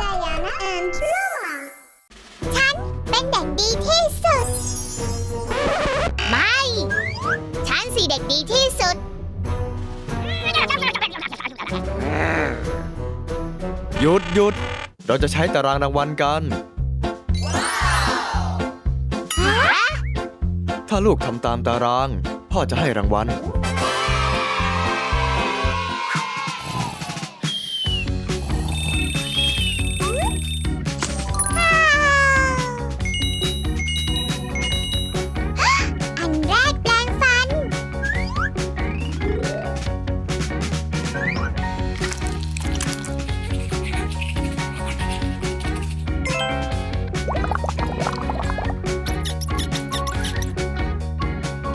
Diana and Noah ฉันเป็นเด็กดีที่สุด ไม่ ฉันสิเด็กดีที่สุด หยุดหยุด เราจะใช้ตารางรางวัลกัน ถ้าลูกทำตามตาราง พ่อจะให้รางวัล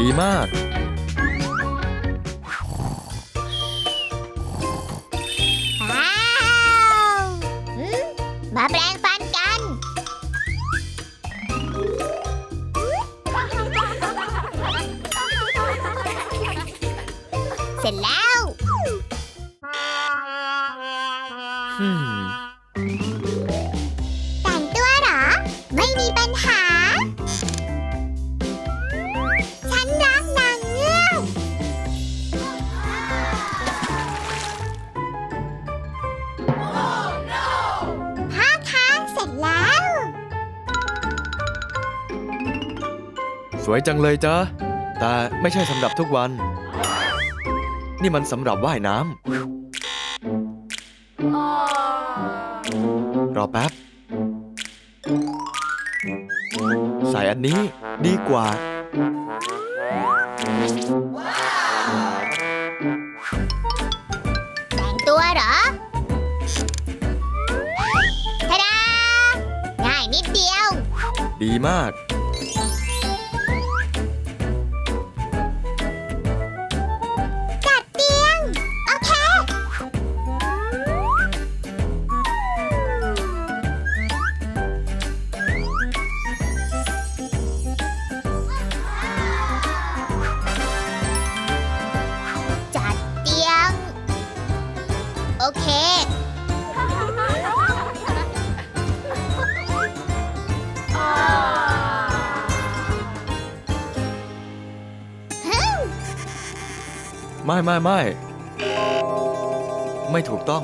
ดีมาก ว้าวอืมมาแปลงฟันกัน เสร็จแล้ว วยจังเลยจ้ะแต่ไม่ใช่สำหรับทุกวัน นี่มันสำหรับว่ายน้ำรอแป๊บ ใส่อันนี้ดีกว่า แต่งตัวเหรอทาดาง่ายนิดเดียว ดีมาก ไม่ไม่ไม่ ไม่ถูกต้อง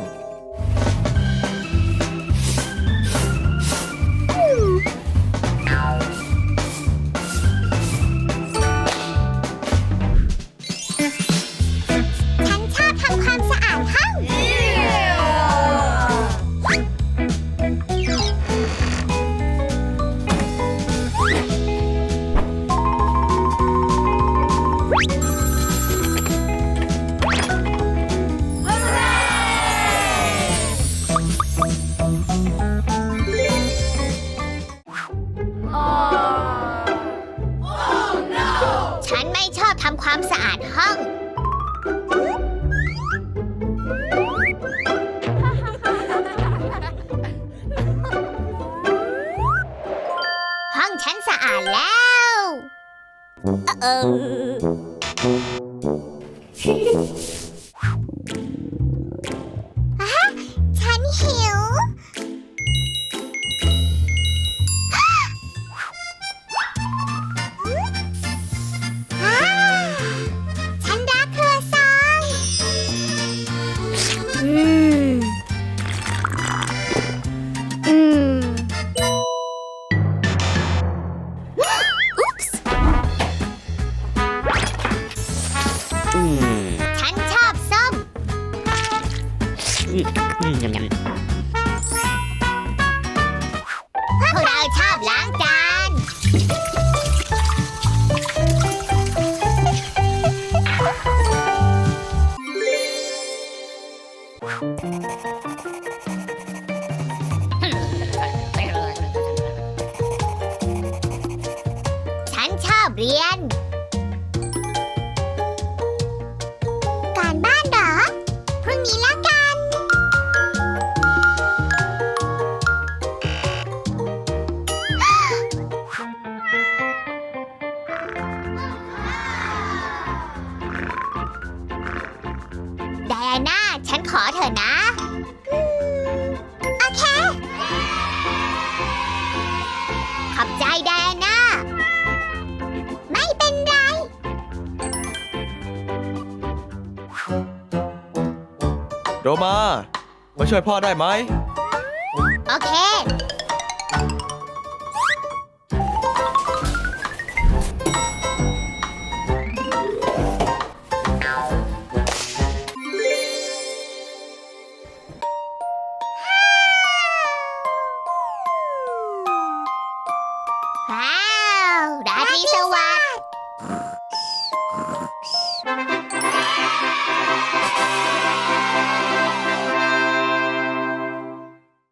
ความสะอาดห้อง ห้องฉันสะอาดแล้วเออ Mm. ขอเถอะนะโอเค ขอบใจแดนนะ ไม่เป็นไร โรมา มาช่วยพ่อได้ไหม โอเค 一起玩。